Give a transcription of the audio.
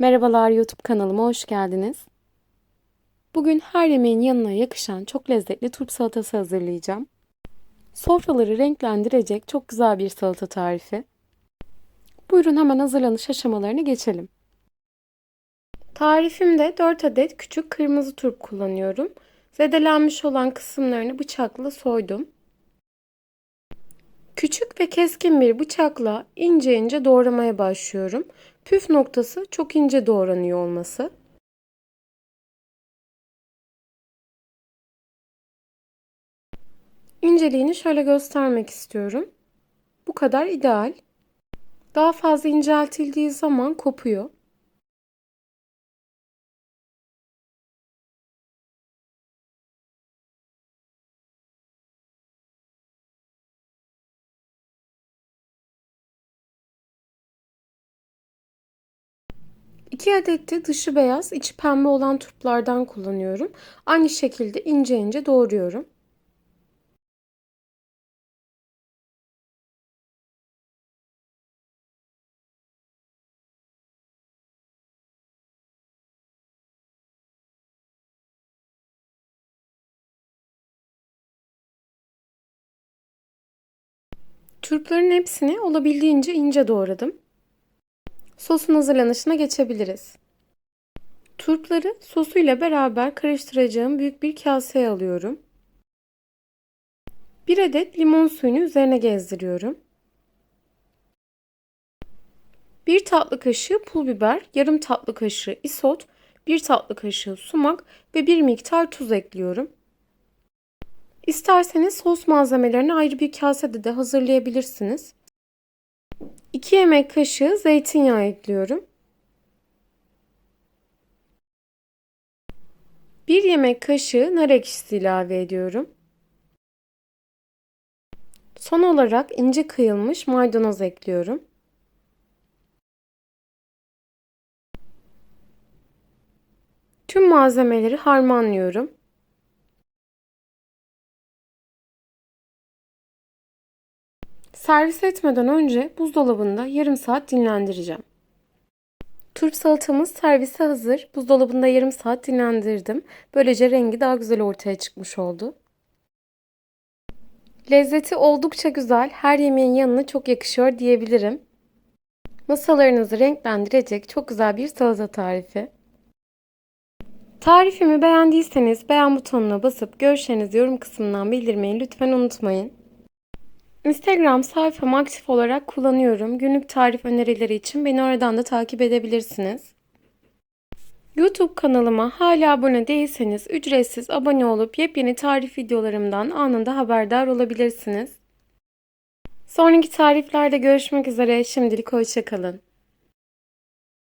Merhabalar YouTube kanalıma hoş geldiniz. Bugün her yemeğin yanına yakışan çok lezzetli turp salatası hazırlayacağım. Sofraları renklendirecek çok güzel bir salata tarifi. Buyurun hemen hazırlanış aşamalarına geçelim. Tarifimde 4 adet küçük kırmızı turp kullanıyorum. Zedelenmiş olan kısımlarını bıçakla soydum. Küçük ve keskin bir bıçakla ince ince doğramaya başlıyorum. Püf noktası çok ince doğranıyor olması. İnceliğini şöyle göstermek istiyorum. Bu kadar ideal. Daha fazla inceltildiği zaman kopuyor. İki adet de dışı beyaz, içi pembe olan turplardan kullanıyorum. Aynı şekilde ince ince doğruyorum. Turpların hepsini olabildiğince ince doğradım. Sosun hazırlanışına geçebiliriz. Turpları sosuyla beraber karıştıracağım büyük bir kaseye alıyorum. Bir adet limon suyunu üzerine gezdiriyorum. Bir tatlı kaşığı pul biber, yarım tatlı kaşığı isot, bir tatlı kaşığı sumak ve bir miktar tuz ekliyorum. İsterseniz sos malzemelerini ayrı bir kasede de hazırlayabilirsiniz. 2 yemek kaşığı zeytinyağı ekliyorum. 1 yemek kaşığı nar ekşisi ilave ediyorum. Son olarak ince kıyılmış maydanoz ekliyorum. Tüm malzemeleri harmanlıyorum. Servis etmeden önce buzdolabında yarım saat dinlendireceğim. Turp salatamız servise hazır. Buzdolabında yarım saat dinlendirdim. Böylece rengi daha güzel ortaya çıkmış oldu. Lezzeti oldukça güzel. Her yemeğin yanına çok yakışıyor diyebilirim. Masalarınızı renklendirecek çok güzel bir salata tarifi. Tarifimi beğendiyseniz beğen butonuna basıp görüşlerinizi yorum kısmından bildirmeyi lütfen unutmayın. Instagram sayfamı aktif olarak kullanıyorum. Günlük tarif önerileri için beni oradan da takip edebilirsiniz. YouTube kanalıma hala abone değilseniz ücretsiz abone olup yepyeni tarif videolarımdan anında haberdar olabilirsiniz. Sonraki tariflerde görüşmek üzere. Şimdilik hoşçakalın.